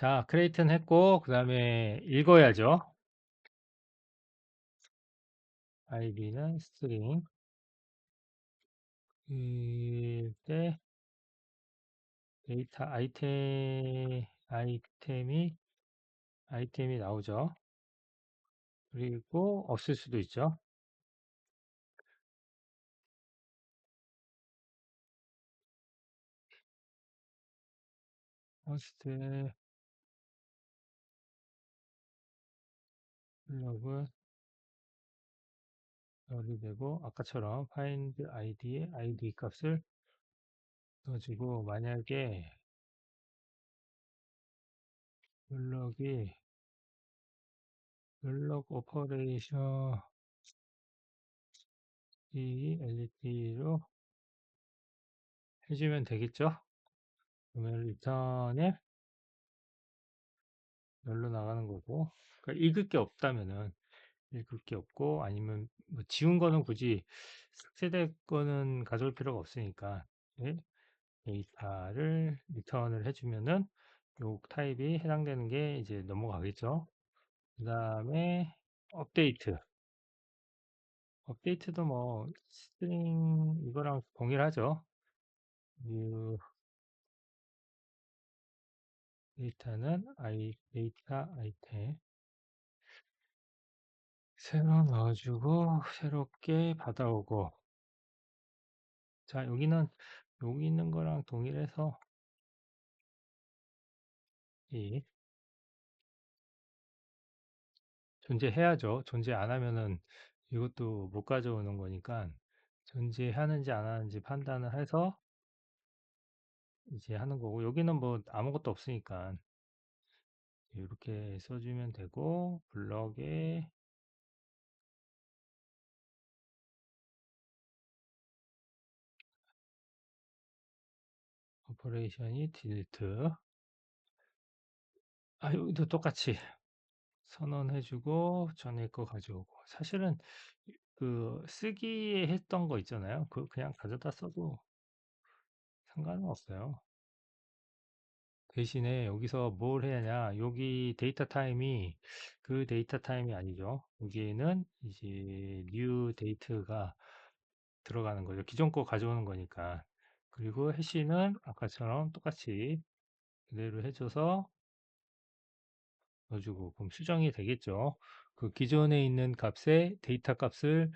자, 크레이튼 했고, 그 다음에 읽어야죠. id는 string. 이때 데이터 아이템, 아이템이, 아이템이 나오죠. 그리고 없을 수도 있죠. 퍼스트 블럭은 열이 되고 아까처럼 find id에 id 값을 넣어주고 만약에 블럭이 블럭 오퍼레이션 이 LED로 해주면 되겠죠? 그러면 리턴에 열로 나가는 거고 그러니까 읽을 게 없다면은 읽을 게 없고 아니면 뭐 지운 거는 굳이 삭제될 거는 가져올 필요가 없으니까 예, 데이터를 리턴을 해주면은 요 타입이 해당되는 게 이제 넘어가겠죠. 그 다음에 업데이트 업데이트도 뭐 스트링 이거랑 동일하죠. 이 아이 데이터 아이템 새로 넣어주고 새롭게 받아오고 자 여기는 여기 있는 거랑 동일해서 이 존재해야죠. 존재 안 하면은 이것도 못 가져오는 거니까 존재하는지 안 하는지 판단을 해서 이제 하는 거고 여기는 뭐 아무것도 없으니까 이렇게 써주면 되고 블럭에 오퍼레이션이 딜트 아 여기도 똑같이 선언해주고 전에 거 가져오고 사실은 그 쓰기에 했던 거 있잖아요. 그 그냥 가져다 써도 상관은 없어요. 대신에 여기서 뭘 해야 하냐. 여기 데이터 타임이 그 데이터 타임이 아니죠. 여기에는 이제 new date가 들어가는 거죠. 기존 거 가져오는 거니까. 그리고 해시는 아까처럼 똑같이 그대로 해줘서 넣어주고 그럼 수정이 되겠죠. 그 기존에 있는 값에 데이터 값을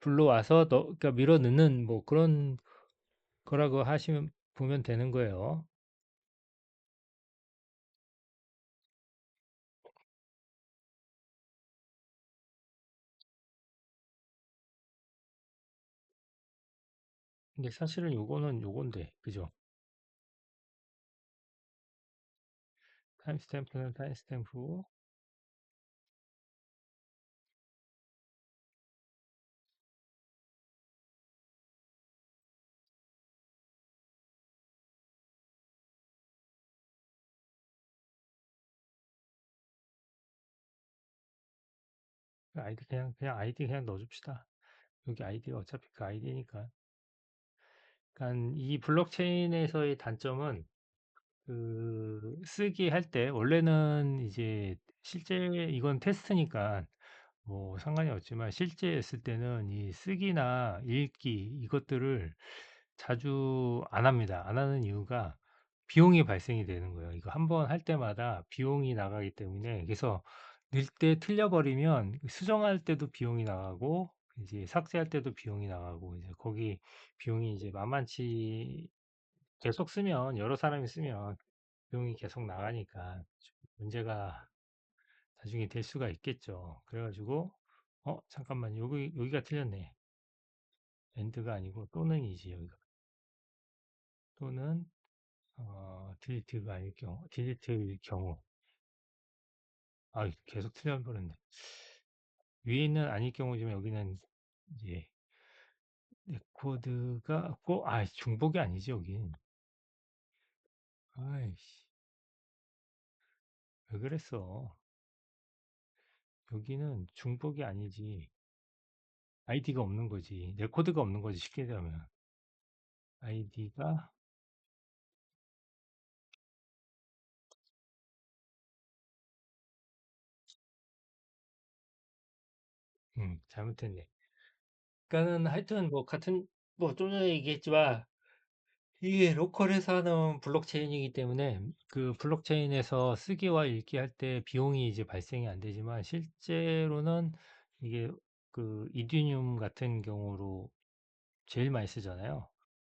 불러와서 넣, 그러니까 밀어 넣는 뭐 그런 거라고 하시면 보면 되는 거예요 근데 사실은 요거는 요건데 그죠 타임스탬프는 타임스탬프 아이디 그냥 그냥 아이디 그냥 넣어줍시다. 여기 아이디가 어차피 그 아이디니까. 그러니까 이 블록체인에서의 단점은 그 쓰기 할 때 원래는 이제 실제 이건 테스트니까 뭐 상관이 없지만 실제 했을 때는 이 쓰기나 읽기 이것들을 자주 안 합니다. 안 하는 이유가 비용이 발생이 되는 거예요. 이거 한번할 때마다 비용이 나가기 때문에 그래서 넣을 때 틀려 버리면 수정할 때도 비용이 나가고 이제 삭제할 때도 비용이 나가고 이제 거기 비용이 이제 만만치 계속 쓰면 여러 사람이 쓰면 비용이 계속 나가니까 문제가 나중에 될 수가 있겠죠. 그래 가지고 어 잠깐만 여기 여기가 틀렸네. 엔드가 아니고 또는이지 여기가 또는 어, 딜리트가 아닐 경우 딜리트일 경우 아 계속 틀려 버렸네. 위에 있는 아닐 경우지만 여기는 이제 레코드가 꼭, 아, 중복이 아니지, 여긴. 아이씨. 왜 그랬어? 여기는 중복이 아니지. 아이디가 없는 거지. 레코드가 없는 거지, 쉽게 얘기하면. 아이디가 음, 잘못했네. 그러니까는 하여튼 뭐 같은 뭐 좀 전에 얘기했지만 이게 로컬에서 하는 블록체인이기 때문에 그 블록체인에서 쓰기와 읽기 할 때 비용이 이제 발생이 안 되지만 실제로는 이게 그 이디듐 같은 경우로 제일 많이 쓰잖아요.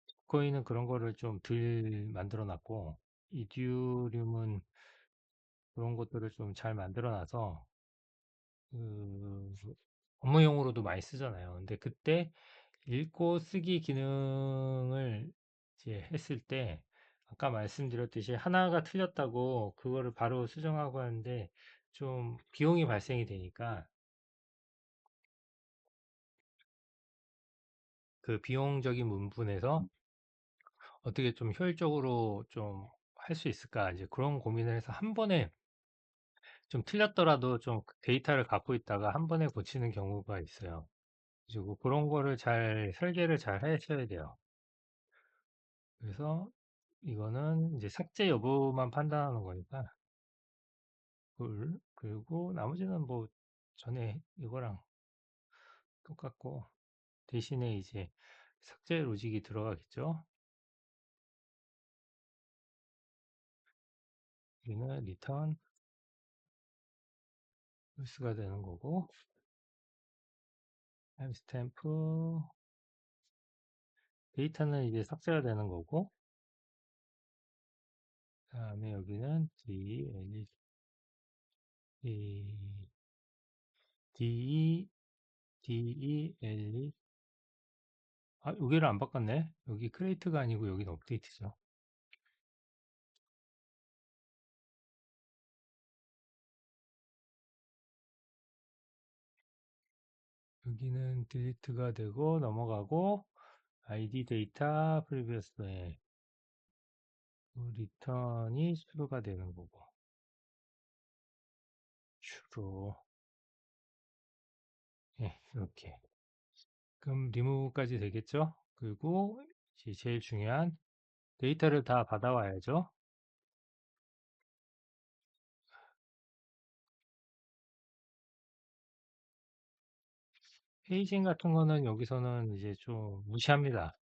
비트코인은 그런 거를 좀 덜 만들어 놨고 이디듐은 그런 것들을 좀 잘 만들어 놔서 그 업무용으로도 많이 쓰잖아요. 근데 그때 읽고 쓰기 기능을 이제 했을 때 아까 말씀드렸듯이 하나가 틀렸다고 그거를 바로 수정하고 하는데 좀 비용이 발생이 되니까 그 비용적인 부분에서 어떻게 좀 효율적으로 좀 할 수 있을까 이제 그런 고민을 해서 한 번에 좀 틀렸더라도 좀 데이터를 갖고 있다가 한 번에 고치는 경우가 있어요. 그리고 그런 거를 잘 설계를 잘 하셔야 돼요. 그래서 이거는 이제 삭제 여부만 판단하는 거니까 그 그리고 나머지는 뭐 전에 이거랑 똑같고 대신에 이제 삭제 로직이 들어가겠죠. 여기는 리 턴 홀스가 되는 거고 타임스탬프 데이터는 이제 삭제가 되는 거고 그 다음에 여기는 D, L, D, D, D, L, 아, 여기를 안 바꿨네. 여기 크레이트가 아니고 여기는 업데이트죠. 여기는 딜리트가 되고 넘어가고 id 데이터 프리비어스에 리턴이 수로가 되는 거고 주로 예, 이렇게 그럼 리무브까지 되겠죠? 그리고 제일 중요한 데이터를 다 받아와야죠. 페이징 같은 거는 여기서는 이제 좀 무시합니다.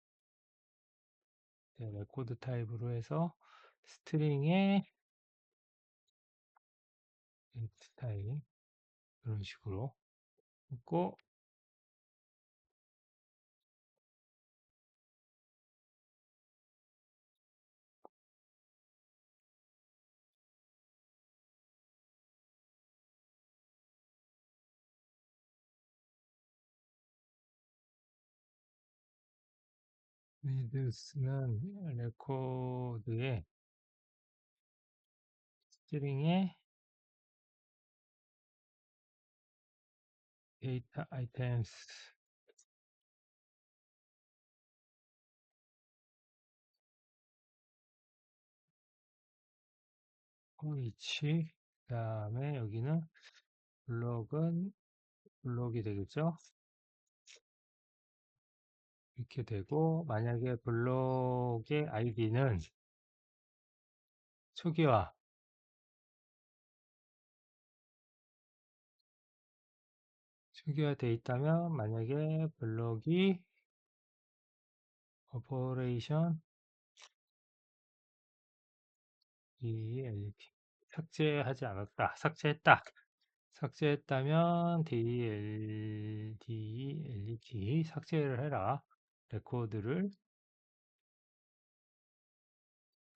네, 레코드 타입으로 해서 스트링에 스타일 이런 식으로 있고 리드스는 레코드에 스트링에 데이터 아이템스. 위치 그 다음에 여기는 블록은 블록이 되겠죠 이렇게 되고 만약에 블록의 아이디는 초기화. 초기화되어 있다면 만약에 블록이 오퍼레이션 DLT 삭제하지 않았다. 삭제했다. 삭제했다면 DL, DLT 삭제를 해라 레코드를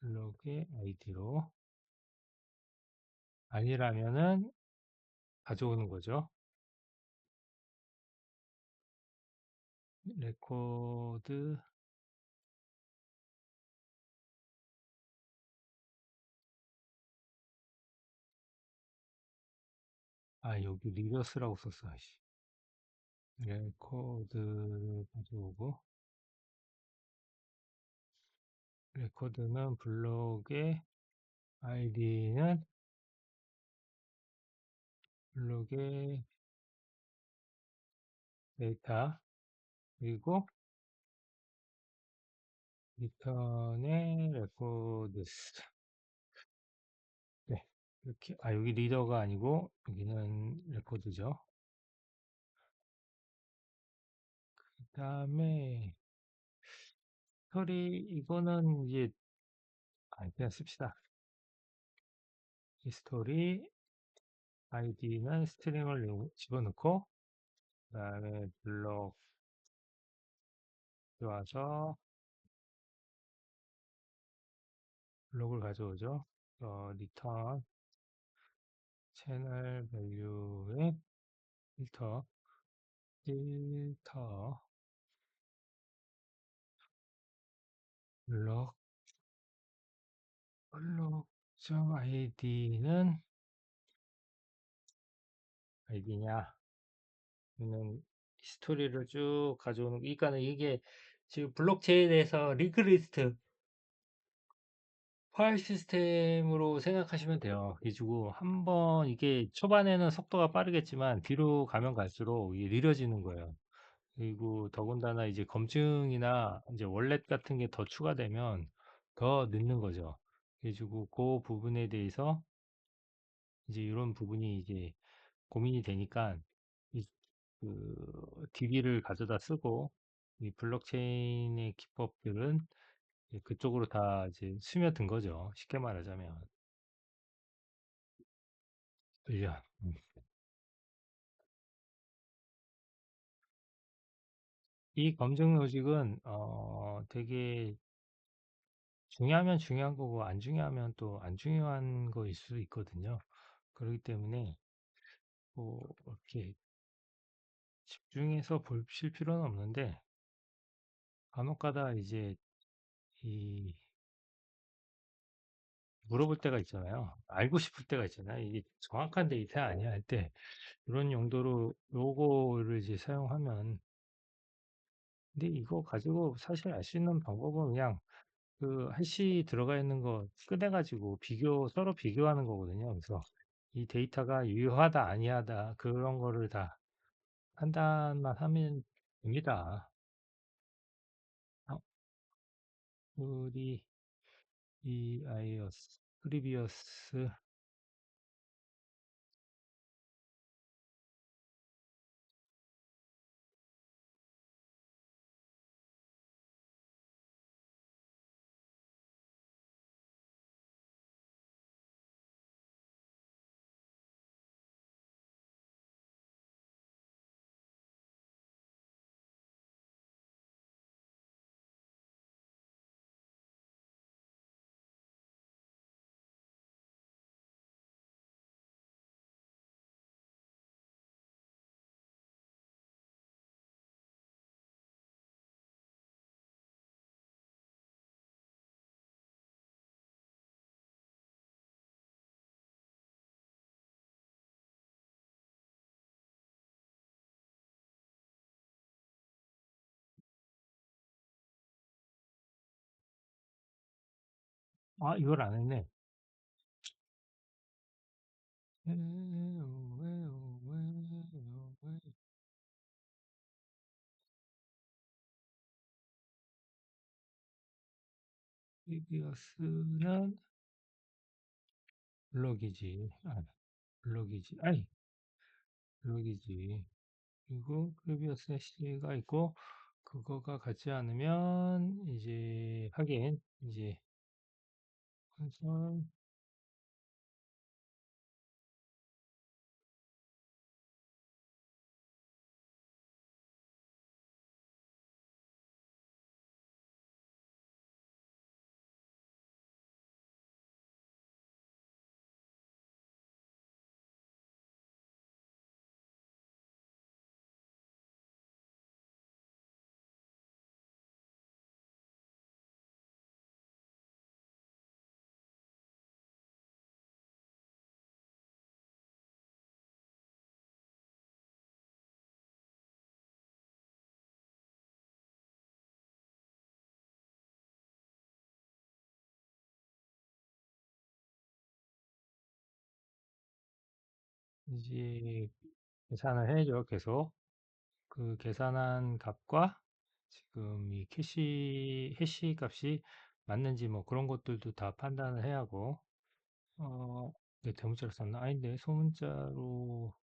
블록의 아이디로 아니라면은 가져오는 거죠. 레코드 아 여기 리더스라고 썼어. 씨. 레코드를 가져오고 레코드는 블록의 아이디는? 블록의 데이터 그리고 리턴의 레코드스 네 이렇게 아 여기 리더가 아니고 여기는 레코드죠. 다음에 스토리 이거는 이제 아 그냥 씁시다. 히스토리 아이디는 스트링을 요- 집어넣고 그다음에 블록 들어와서 블록을 가져오죠. 어, 리턴 채널 밸류에 필터 필터 블록 블록.id는 아이디냐 는 히스토리를 쭉 가져오는 그러니까는 이게 지금 블록체인에서 링크리스트 파일 시스템으로 생각하시면 돼요. 그래가지고 한번 이게 초반에는 속도가 빠르겠지만 뒤로 가면 갈수록 이게 느려지는 거예요. 그리고 더군다나 이제 검증이나 이제 월렛 같은 게 더 추가되면 더 늦는 거죠. 그래 가지고 그 부분에 대해서 이제 이런 부분이 이제 고민이 되니까 이, 그 DB를 가져다 쓰고 이 블록체인의 기법들은 그쪽으로 다 이제 스며든 거죠. 쉽게 말하자면. 훈련. 음. 이 검증 로직은 어 되게 중요하면 중요한 거고 안 중요하면 또 안 중요한 거일 수 있거든요. 그렇기 때문에 뭐 이렇게 집중해서 보실 필요는 없는데 간혹가다 이제 이 물어볼 때가 있잖아요. 알고 싶을 때가 있잖아요. 이게 정확한 데이터 아니야 할 때 이런 용도로 요거를 이제 사용하면 근데 이거 가지고 사실 알 수 있는 방법은 그냥 그 해시 들어가 있는 거 꺼내 가지고 비교 서로 비교하는 거거든요. 그래서 이 데이터가 유효하다 아니하다 그런 거를 다 판단만 하면 됩니다. 어, 우리 이 아이어스 프리비어스 아 이걸 안 했네. 프리비어스는 블록이지. 아, 블록이지. 아이, 블록이지. 그리고 프리비어스 해시가 있고 그거가 같지 않으면 이제 하긴 이제 콘 솔 이제 계산을 해야죠. 계속 그 계산한 값과 지금 이 캐시 해시 값이 맞는지 뭐 그런 것들도 다 판단을 해야 하고 어, 네, 대문자로 썼나? 아닌데 소문자로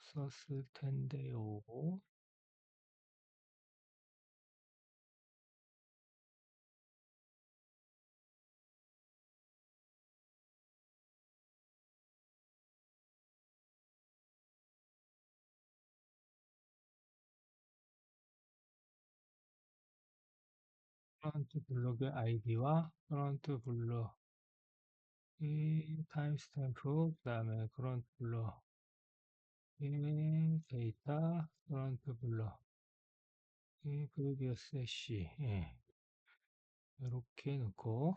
썼을 텐데요. 프런트 블록의 아이디와 프런트 블록의 타임스탬프, 그 다음에 프런트 블록의 데이터, 프런트 블록의 프리비어스 해시, 예. 이렇게 넣고,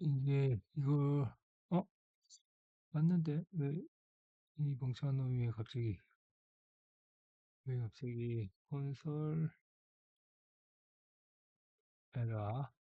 이게, 이거, 어? 맞는데? 왜, 이 멍청한 놈이 왜 갑자기, 왜 갑자기 콘솔 에라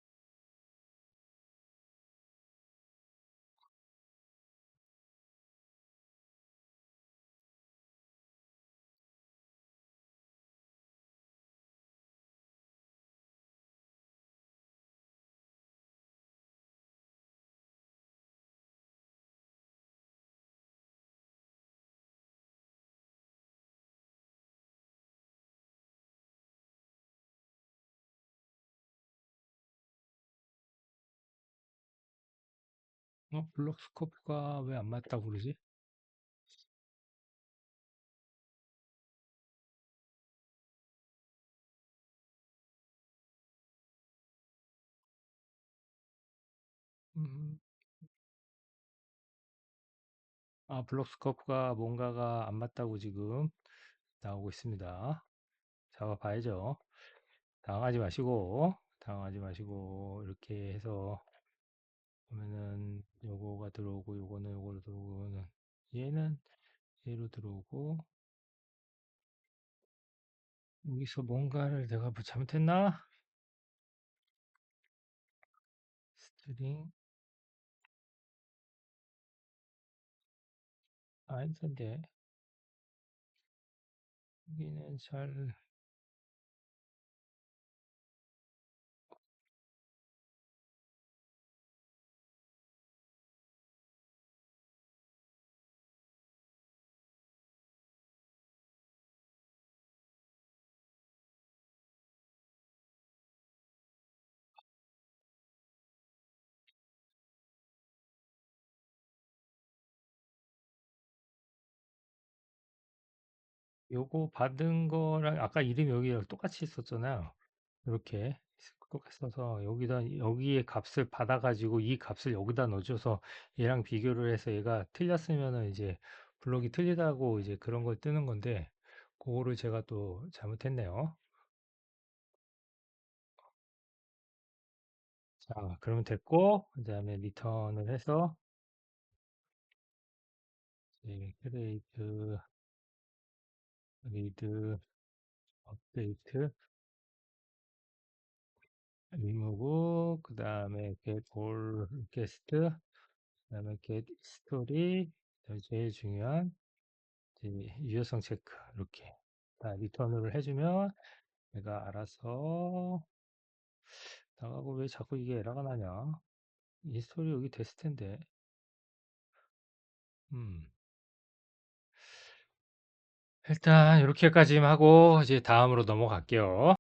어? 블록 스코프가 왜 안 맞다고 그러지? 음, 아, 블록 스코프가 뭔가가 안 맞다고 지금 나오고 있습니다. 잡아봐야죠. 당하지 마시고, 당하지 마시고, 이렇게 해서 보면은 요거가 들어오고, 요거는 요거로 들어오고, 요거는 얘는 얘로 들어오고, 여기서 뭔가를 내가 뭐 잘못했나? 스트링, 아닐 텐데. 여기는 잘, 요거 받은 거랑 아까 이름이 여기 똑같이 있었잖아요. 이렇게 똑같이 써서 여기다 여기에 값을 받아 가지고 이 값을 여기다 넣어 줘서 얘랑 비교를 해서 얘가 틀렸으면은 이제 블록이 틀리다고 이제 그런 걸 뜨는 건데 그거를 제가 또 잘못했네요. 자, 그러면 됐고 그다음에 리턴을 해서 이제 크레이트 리드 업데이트. 리무브 그다음에 get all guest 그다음에 get history. 제일 중요한 유효성 체크. 이렇게 다 리턴을 해주면 내가 알아서 나가고 왜 자꾸 이게 에러가 나냐. 인스톨이 여기 됐을 텐데. 음 일단 이렇게까지 하고 이제 다음으로 넘어갈게요